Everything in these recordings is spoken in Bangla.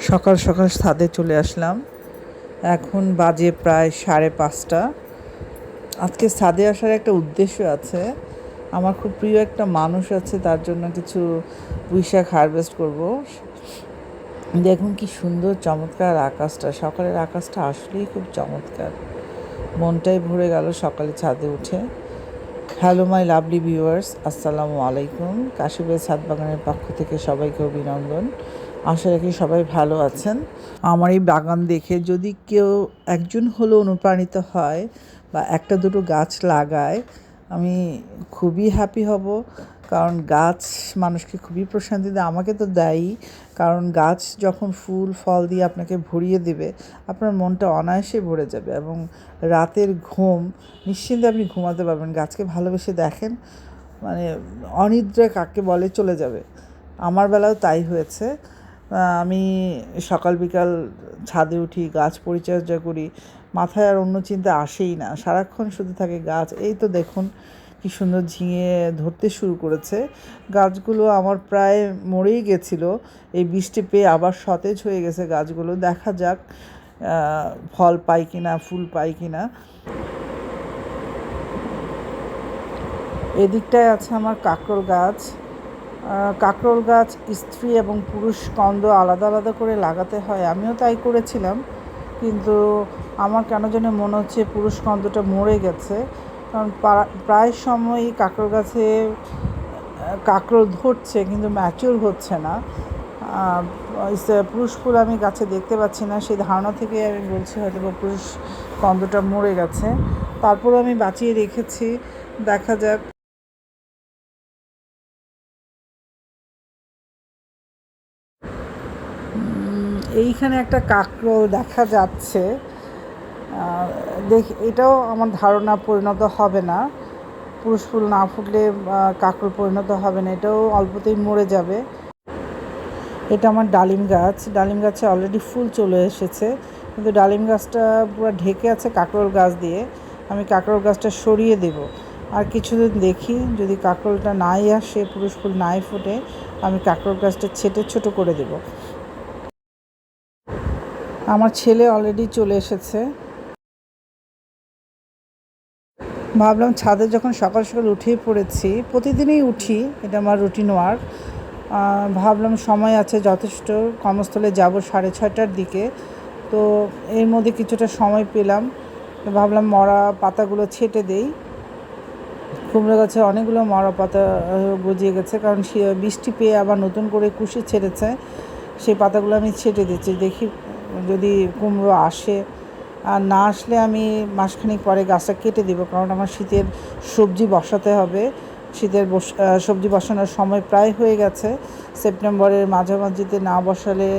সকাল সকাল ছাদে চলে আসলাম। এখন বাজে প্রায় সাড়ে পাঁচটা। আজকে ছাদে আসার একটা উদ্দেশ্য আছে। আমার খুব প্রিয় একটা মানুষ আছে, তার জন্য কিছু পুঁইশাক হারভেস্ট করব। দেখুন কি সুন্দর, চমৎকার আকাশটা। সকালের আকাশটা আসলেই খুব চমৎকার। মনটাই ভরে গেল সকালে ছাদে উঠে। হ্যালো মাই লাভলি ভিউয়ার্স আসসালামু আলাইকুম। কাশিবের ছাদ বাগানের পক্ষ থেকে সবাইকে অভিনন্দন। আশা রাখি সবাই ভালো আছেন। আমার এই বাগান দেখে যদি কেউ একজন হলেও অনুপ্রাণিত হয় বা একটা দুটো গাছ লাগায়, আমি খুবই হ্যাপি হব। কারণ গাছ মানুষকে খুবই প্রশান্তি দেয়, আমাকে তো দেয়ই। কারণ গাছ যখন ফুল, ফল দিয়ে আপনাকে ভরিয়ে দেবে, আপনার মনটা অনায়াসে ভরে যাবে এবং রাতের ঘুম, নিশ্চিন্তে আপনি ঘুমাতে পারবেন। গাছকে ভালোবেসে দেখেন মানে অনিদ্রা কাকে বলে চলে যাবে। আমার বেলাও তাই হয়েছে। আমি সকাল বিকাল ছাদে উঠি, গাছ পরিচর্যা করি, মাথায় আর অন্য চিন্তা আসেই না। সারাক্ষণ শুধু থাকে গাছ। এই তো দেখুন কি সুন্দর ঝিঙে ধরতে শুরু করেছে। গাছগুলো আমার প্রায় মরেই গেছিল। এই বৃষ্টি পেয়ে আবার সতেজ হয়ে গেছে গাছগুলো। দেখা যাক ফল পাই কিনা, ফুল পাই কিনা। এদিকটায় আছে আমার কাঁকরোল গাছ। কাঁকরোল গাছ, স্ত্রী এবং পুরুষ কন্দ আলাদা আলাদা করে লাগাতে হয়। আমিও তাই করেছিলাম। কিন্তু আমার কেন যেন মনে হচ্ছে পুরুষ কন্দটা মরে গেছে। কারণ প্রায় সময়ই কাঁকরোল গাছে কাঁকরোল ধরছে কিন্তু ম্যাচিওর হচ্ছে না। পুরুষ ফুল আমি গাছে দেখতে পাচ্ছি না। সেই ধারণা থেকে আমি বলছি হয়তো বা পুরুষ কন্দটা মরে গেছে। তারপরও আমি বাঁচিয়ে রেখেছি। দেখা যাক। এইখানে একটা কাঁকড়ো দেখা যাচ্ছে। দেখ, এটাও আমার ধারণা পরিণত হবে না। পুরুষ ফুল না ফুটলে কাঁকড়ো পরিণত হবে না, এটাও অল্পতেই মরে যাবে। এটা আমার ডালিম গাছ। ডালিম গাছে অলরেডি ফুল চলে এসেছে। কিন্তু ডালিম গাছটা পুরো ঢেকে আছে কাঁকরোল গাছ দিয়ে। আমি কাঁকরোল গাছটা সরিয়ে দেব। আর কিছুদিন দেখি, যদি কাঁকরোলটা নাই আসে, পুরুষ ফুল নাই ফুটে, আমি কাঁকরোল গাছটা ছেটে ছোট করে দেব। আমার ছেলে অলরেডি চলে এসেছে। ভাবলাম ছাদে যখন সকাল সকাল উঠেই পড়েছি, প্রতিদিনই উঠি, এটা আমার রুটিন ওয়ার্ক ভাবলাম সময় আছে, যথেষ্ট। কর্মস্থলে যাব সাড়ে ছয়টার দিকে। তো এর মধ্যে কিছুটা সময় পেলাম। ভাবলাম মরা পাতাগুলো ছেটে দেই। কুমড়ো গাছে অনেকগুলো মরা পাতা গজিয়ে গেছে, কারণ বৃষ্টি পেয়ে আবার নতুন করে কুশি ছেড়েছে। সেই পাতাগুলো আমি ছেটে দিচ্ছি, দেখি যদি কুমড়ো আসে, আর না আসলে আমি মাসখানিক পরে গাছটা কেটে দিব, কারণ আমার শীতের সবজি বসাতে হবে। শীতের বস সবজি বসানোর সময় প্রায় হয়ে গেছে। সেপ্টেম্বরের মাঝামাঝিতে না বসালে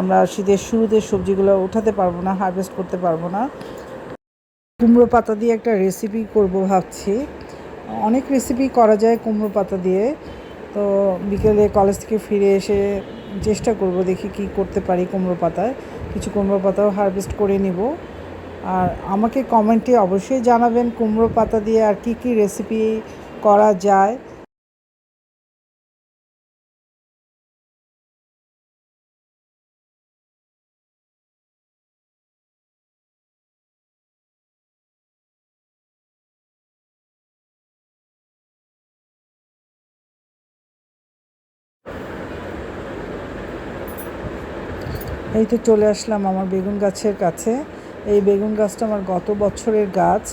আমরা শীতের শুরুতে সবজিগুলো উঠাতে পারব না, হারভেস্ট করতে পারব না। কুমড়ো পাতা দিয়ে একটা রেসিপি করব ভাবছি। অনেক রেসিপি করা যায় কুমড়ো পাতা দিয়ে। তো বিকেলে কলেজ থেকে ফিরে এসে চেষ্টা করব দেখি কি করতে পারি কুমড়ো পাতায়। কিছু কুমড়ো পাতাও হারভেস্ট করে নিব। আর আমাকে কমেন্টে অবশ্যই জানাবেন কুমড়ো পাতা দিয়ে আর কি কি রেসিপি করা যায়। এই তো চলে আসলাম আমার বেগুন গাছের কাছে। এই বেগুন গাছটা আমার গত বছরের গাছ।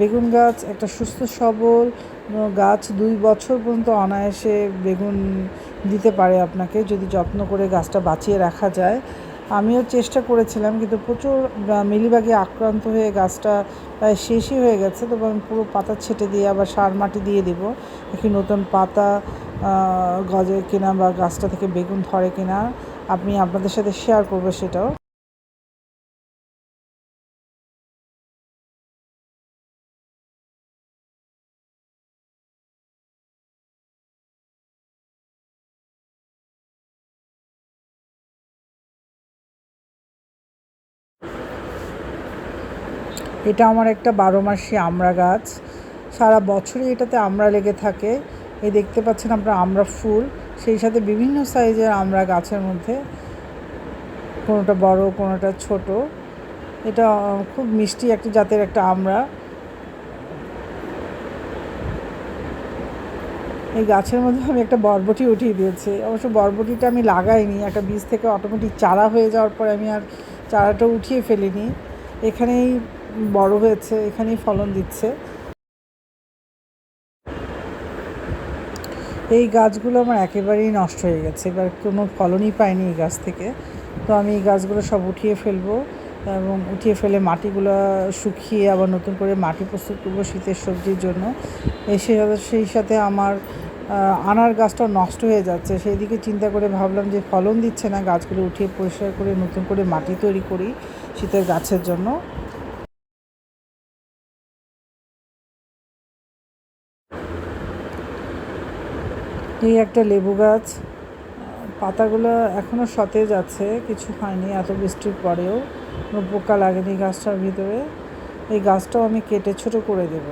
বেগুন গাছ একটা সুস্থ, সবল গাছ দুই বছর পর্যন্ত অনায়াসে বেগুন দিতে পারে আপনাকে যদি যত্ন করে গাছটা বাঁচিয়ে রাখা যায়। আমিও চেষ্টা করেছিলাম, কিন্তু প্রচুর মিলিবাগে আক্রান্ত হয়ে গাছটা প্রায় শেষই হয়ে গেছে। তবে আমি পুরো পাতা ছেটে দিয়ে আবার সার মাটি দিয়ে দেবো। একটি নতুন পাতা গজে কিনা বা গাছটা থেকে বেগুন ধরে কিনা, আমি আপনাদের সাথে শেয়ার করব সেটাও। এটা আমার একটা বারো মাসি আমড়া গাছ। সারা বছরই এটাতে আমড়া লেগে থাকে। এই দেখতে পাচ্ছেন আপনার আমড়া ফুল, সেই সাথে বিভিন্ন সাইজের আমড়া গাছের মধ্যে, কোনোটা বড়, কোনোটা ছোট। এটা খুব মিষ্টি একটা জাতের একটা আমরা। এই গাছের মধ্যে আমি একটা বরবটি উঠিয়ে দিয়েছি। অবশ্য বরবটিটা আমি লাগাইনি, একটা বীজ থেকে অটোমেটিক চারা হয়ে যাওয়ার পরে আমি আর চারাটা উঠিয়ে ফেলিনি। এখানেই বড় হয়েছে, এখানেই ফলন দিচ্ছে। এই গাছগুলো আমার একেবারেই নষ্ট হয়ে গেছে। এবার কোনো ফলনই পাইনি এই গাছ থেকে। তো আমি এই গাছগুলো সব উঠিয়ে ফেলব এবং উঠিয়ে ফেলে মাটিগুলো শুকিয়ে আবার নতুন করে মাটি প্রস্তুত করব শীতের সবজির জন্য। এসে সেই সাথে আমার আনার গাছটা নষ্ট হয়ে যাচ্ছে। সেই দিকে চিন্তা করে ভাবলাম যে ফলন দিচ্ছে না, গাছগুলো উঠিয়ে পরিষ্কার করে নতুন করে মাটি তৈরি করি শীতের গাছের জন্য। এই একটা লেবু গাছ। পাতাগুলো এখনও সতেজ আছে, কিছু হয়নি এত বৃষ্টির পরেও। পোকা লাগেনি গাছটার ভিতরে। এই গাছটাও আমি কেটে ছোট করে দেব।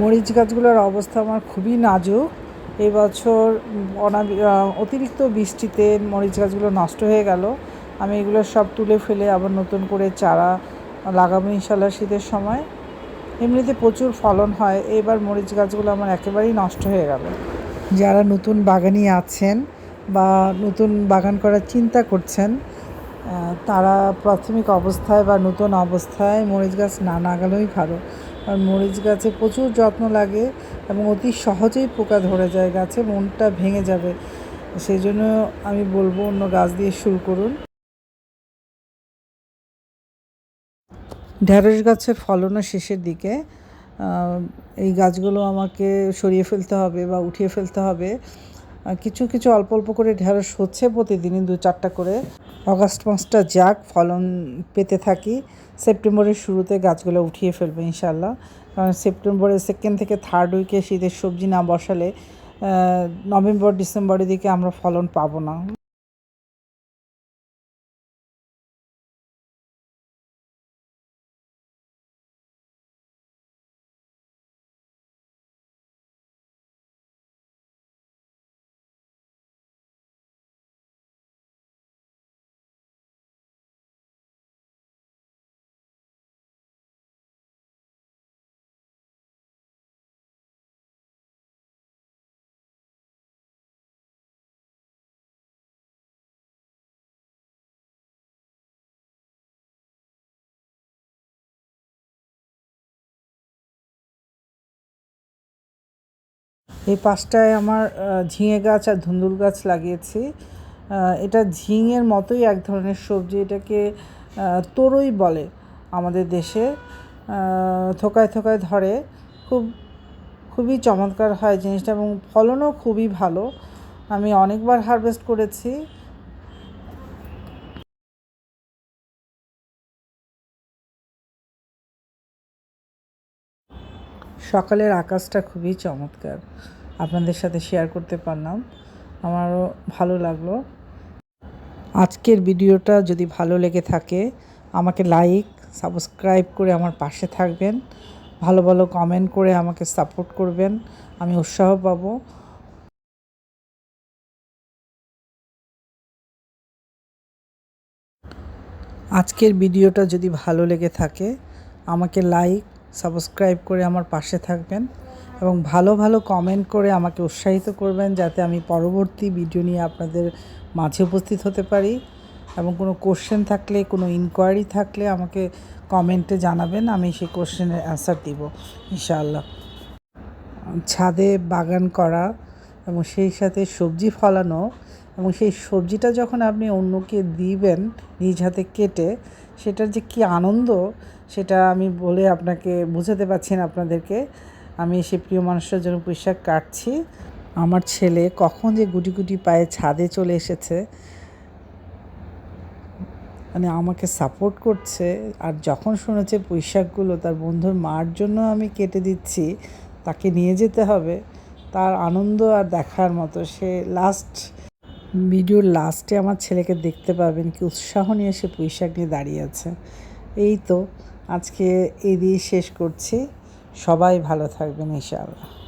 মরিচ গাছগুলোর অবস্থা আমার খুবই নাজুক। এই বছর অনাবি অতিরিক্ত বৃষ্টিতে মরিচ গাছগুলো নষ্ট হয়ে গেল। আমি এগুলো সব তুলে ফেলে আবার নতুন করে চারা লাগাবো ইনশাল্লাহ শীতের সময়। এমনিতে প্রচুর ফলন হয়। এবার মরিচ গাছগুলো আমার একেবারেই নষ্ট হয়ে গেল। যারা নতুন বাগানি আছেন বা নতুন বাগান করার চিন্তা করছেন তারা প্রাথমিক অবস্থায় বা নতুন অবস্থায় মরিচ গাছ না লাগানোই ভালো। আর মরিচ গাছে প্রচুর যত্ন লাগে এবং অতি সহজেই পোকা ধরে যায়, গাছে মনটা ভেঙে যাবে। সেই জন্য আমি বলব অন্য গাছ দিয়ে শুরু করুন। ঢ্যাঁড়স গাছের ফলনও শেষের দিকে। এই গাছগুলো আমাকে সরিয়ে ফেলতে হবে বা উঠিয়ে ফেলতে হবে। কিছু কিছু অল্প অল্প করে ঢেঁড়স হচ্ছে প্রতিদিনই দু চারটা করে। অগাস্ট মাসটা যাক, ফলন পেতে থাকি। সেপ্টেম্বরের শুরুতে গাছগুলো উঠিয়ে ফেলবে ইনশাল্লাহ কারণ সেপ্টেম্বরের সেকেন্ড থেকে থার্ড উইকে শীতের সবজি না বসালে নভেম্বর ডিসেম্বরের দিকে আমরা ফলন পাবো না। এই পাশটায় আমার ঝিঙে গাছ আর ধুন্দুল গাছ লাগিয়েছি। এটা ঝিঙের মতোই এক ধরনের সবজি, এটাকে তরই বলে আমাদের দেশে। থোকায় থোকায় ধরে। খুব, খুবই চমৎকার হয় জিনিসটা এবং ফলনও খুবই ভালো। আমি অনেকবার হারভেস্ট করেছি। সকালের আকাশটা খুবই চমৎকার। আপনাদের সাথে শেয়ার করতে পারলাম। আমারও ভালো লাগল। আজকের ভিডিওটা যদি ভালো লেগে থাকে, আমাকে লাইক সাবস্ক্রাইব করে আমার পাশে থাকবেন। ভালো ভালো কমেন্ট করে আমাকে সাপোর্ট করবেন। আমি উৎসাহ পাবো। আজকের ভিডিওটা যদি ভালো লেগে থাকে, আমাকে লাইক সাবস্ক্রাইব করে আমার পাশে থাকবেন এবং ভালো ভালো কমেন্ট করে আমাকে উৎসাহিত করবেন যাতে আমি পরবর্তী ভিডিও নিয়ে আপনাদের মাঝে উপস্থিত হতে পারি। এবং কোনো কোশ্চেন থাকলে, কোনো ইনকোয়ারি থাকলে আমাকে কমেন্টে জানাবেন, আমি সেই কোশ্চেনের অ্যান্সার দিব, ইনশাআল্লাহ। ছাদে বাগান করা এবং সেই সাথে সবজি ফলানো এবং সেই সবজিটা যখন আপনি অন্যকে দিবেন নিজ হাতে কেটে, সেটার যে কী আনন্দ, সেটা আমি বলে আপনাকে বোঝাতে পারছি না আপনাদেরকে। আমি সে প্রিয় মানুষটার জন্য পুঁইশাক কাটছি। আমার ছেলে কখন যে গুটি গুটি পায়ে ছাদে চলে এসেছে। মানে আমাকে সাপোর্ট করছে আর যখন শুনেছে পুঁইশাকগুলো তার বন্ধুর মার জন্য আমি কেটে দিচ্ছি, তাকে নিয়ে যেতে হবে। তার আনন্দ আর দেখার মতো সে লাস্ট ভিডিওর লাস্টে আমার ছেলেকে দেখতে পাবেন কি উৎসাহ নিয়ে সে পুঁইশাক নিয়ে দাঁড়িয়ে আছে। এই তো আজকে এই দিয়ে শেষ করছি। সবাই ভালো থাকবেন, ইনশাআল্লাহ।